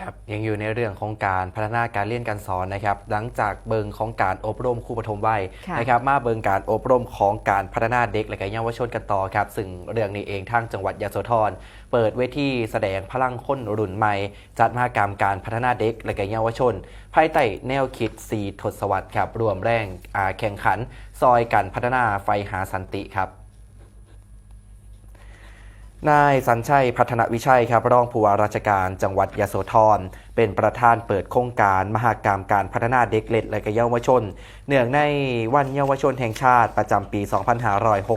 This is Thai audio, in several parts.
ครับยังอยู่ในเรื่องของการพัฒนาการเรียนการสอนนะครับหลังจากเบิงของการอบรมครูปฐมวัยค่ะนะครับมาเบิงการอบรมของการพัฒนาเด็กและก็เยาวชนกันต่อครับซึ่งเรื่องนี้เองทางจังหวัดยโสธรเปิดเวทีแสดงพลังคนรุ่นใหม่ จัดมหกรรมการพัฒนาเด็กและก็เยาวชน ภายใต้แนวคิด4ทศวรรษครับรวมแรงอ่าแข่งขัน ซอยการพัฒนาไฟหาสันติครับ นายสัญชัยพัฒนวิชัยครับรองผู้ว่าราชการจังหวัดยโสธร เป็นประธานเปิดโครงการมหากรรมการพัฒนาเด็กเล็กและเยาวชน เนื่องในวันเยาวชนแห่งชาติประจำปี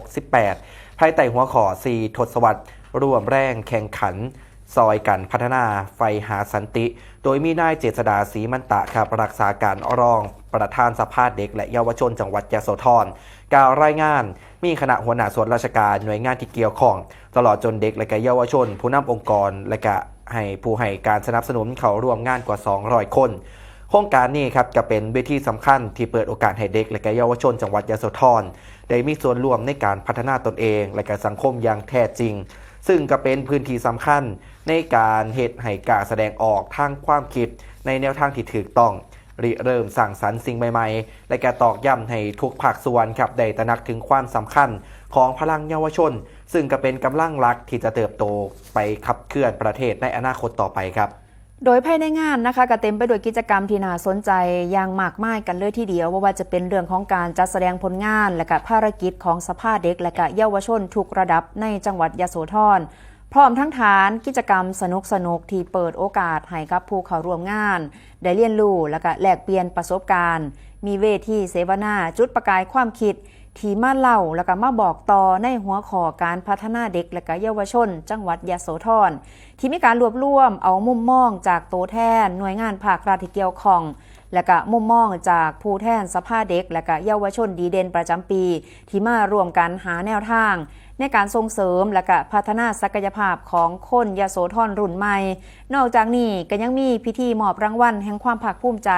2568 ภายใต้หัวข้อ4ทศวรรษร่วมแรงแข่งขัน ซอยกันพัฒนาไฟหาสันติ โดยมีนายเจษดาศรีมันตะครับรักษาการรองประธานสภาเด็ก และเยาวชนจังหวัดยะโสธรกล่าวรายงานมีคณะหัวหน้าส่วนราชการหน่วยงานที่เกี่ยวข้อง ตลอดจนเด็กและกเยาวชน ผู้นำองค์กรและก็ให้ผู้ให้การสนับสนุนเขาร่วมงานกว่า 200 คนโครงการนี้ครับก็เป็นเวทีสำคัญที่เปิดโอกาสให้เด็ก และกเยาวชนจังหวัดยะโสธรได้มีส่วนร่วมในการพัฒนาตนเอง และก็สังคมอย่างแท้จริง ซึ่งก็เป็นพื้นที่สำคัญในการเหตุให้การแสดงออกทางความคิดในแนวทางที่ถูกต้องริเริ่มสั่งสรรค์สิ่งใหม่ๆ และก็ตอกย้ำให้ทุกภาคส่วนครับได้ตระหนักถึงความสำคัญของพลังเยาวชน ซึ่งก็เป็นกำลังหลักที่จะเติบโตไปขับเคลื่อนประเทศในอนาคตต่อไปครับ โดยภายในงานนะคะก็เต็มไปด้วยกิจกรรมที่น่าสนใจอย่างมากมายกันเลยทีเดียวว่าว่าจะเป็นเรื่องของการจัดแสดงผลงาน และก็ภารกิจของสภาเด็ก และก็เยาวชนทุกระดับในจังหวัดยโสธรพร้อมทั้งฐานกิจกรรมสนุกสนุกที่เปิดโอกาสให้กับผู้เข้าร่วมงาน ได้เรียนรู้และก็แลกเปลี่ยนประสบการณ์ มีเวทีเสวนาจุดประกายความคิด ที่มาเล่าแล้วก็มาบอกต่อในหัวข้อการพัฒนาเด็กและก็เยาวชน จังหวัดยะโสธรที่มีการรวบรวมเอามุมมองจากตัวแทน หน่วยงานภาครัฐที่เกี่ยวข้อง และก็มุมมองจากผู้แทนสภาเด็ก และก็เยาวชนดีเด่นประจำปี ที่มารวมกันหาแนวทาง ในการส่งเสริมและก็พัฒนาศักยภาพของคนยะโสธรรุ่นใหม่ นอกจากนี้ก็ยังมีพิธีมอบรางวัลแห่งความภาคภูมิใจ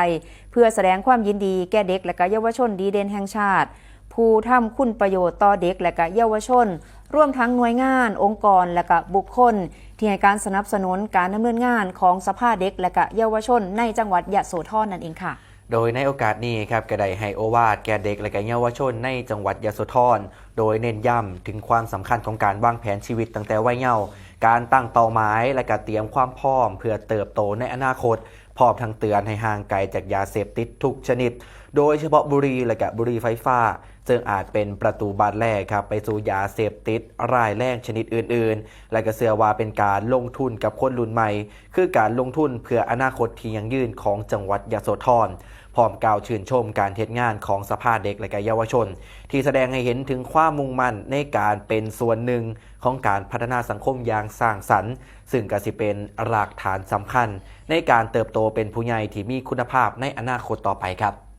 เพื่อแสดงความยินดีแก่เด็ก และก็เยาวชนดีเด่นแห่งชาติ ผู้ทำคุณประโยชน์ต่อเด็กและก็เยาวชน ร่วมทั้งหน่วยงาน องค์กรและก็บุคคล ที่ให้การสนับสนุนการดำเนินงานของสภาเด็กและก็เยาวชน ในจังหวัดยะโสธรนั่นเองค่ะ โดยในโอกาสนี้ครับก็ได้ให้โอวาทแก่เด็กและก็เยาวชนในจังหวัดยะโสธรโดยเน้นย้ำถึงความสำคัญของการวางแผนชีวิตตั้งแต่วัยเยาว์การตั้งเป้าหมายและก็เตรียมความพร้อม เพื่อเติบโตในอนาคตพร้อมทั้งเตือนให้ห่างไกลจากยาเสพติดทุกชนิด โดยเฉพาะบุหรี่และก็บุหรี่ไฟฟ้าซึ่งอาจเป็นประตูบานแรกครับไปสู่ยาเสพติดรายแรงชนิดอื่น ๆ และก็เชื่อว่าเป็นการลงทุนกับคนรุ่นใหม่ คือการลงทุนเพื่ออนาคตที่ยั่งยืนของจังหวัดยโสธรพร้อมกล่าวชื่นชมการเทศงานของสภาเด็กและกเยาวชน ที่แสดงให้เห็นถึงความมุ่งมั่นในการเป็นส่วนหนึ่งของการพัฒนาสังคมอย่างสร้างสรรค์ ซึ่งก็สิเป็นรากฐานสำคัญ ในการเติบโตเป็นผู้ใหญ่ที่มีคุณภาพในอนาคตต่อไปครับ